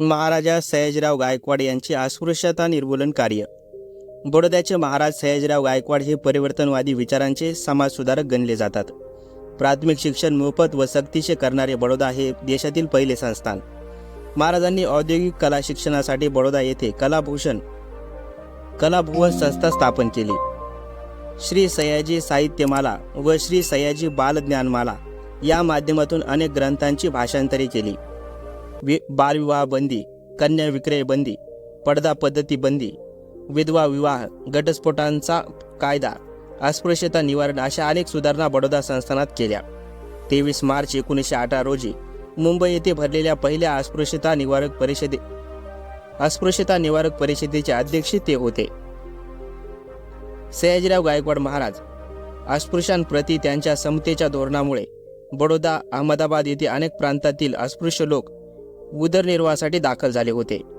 महाराजा सयाजीराव गायकवाड यांचे अस्पृश्यता निर्मूलन कार्य. बडोद्याचे महाराज सयाजीराव गायकवाड हे परिवर्तनवादी विचारांचे समाजसुधारक गणले जातात. प्राथमिक शिक्षण मोफत व सक्तीचे करणारे बडोदा हे देशातील पहिले संस्थान. महाराजांनी औद्योगिक कला शिक्षणासाठी बडोदा येथे कलाभूषण कलाभुवन संस्था स्थापन केली. श्री सयाजी साहित्यमाला व श्री सयाजी बालज्ञानमाला या माध्यमातून अनेक ग्रंथांची भाषांतरे केली. वि बालविवाह बंदी कन्या विक्रय बंदी पडदा पद्धती बंदी विधवा विवाह घटस्फोटांचा कायदा अस्पृश्यता निवारण अशा अनेक सुधारणा बडोदा संस्थानात केल्या. तेवीस मार्च एकोणीसशे अठरा रोजी मुंबई येथे भरलेल्या पहिल्या अस्पृश्यता निवारक परिषदे अस्पृश्यता निवारक परिषदेचे अध्यक्ष ते होते. सयाजीराव गायकवाड महाराज अस्पृश्यांप्रती त्यांच्या समतेच्या धोरणामुळे बडोदा अहमदाबाद येथे अनेक प्रांतातील अस्पृश्य लोक उदरनिर्वाहासाठी दाखल झाले होते.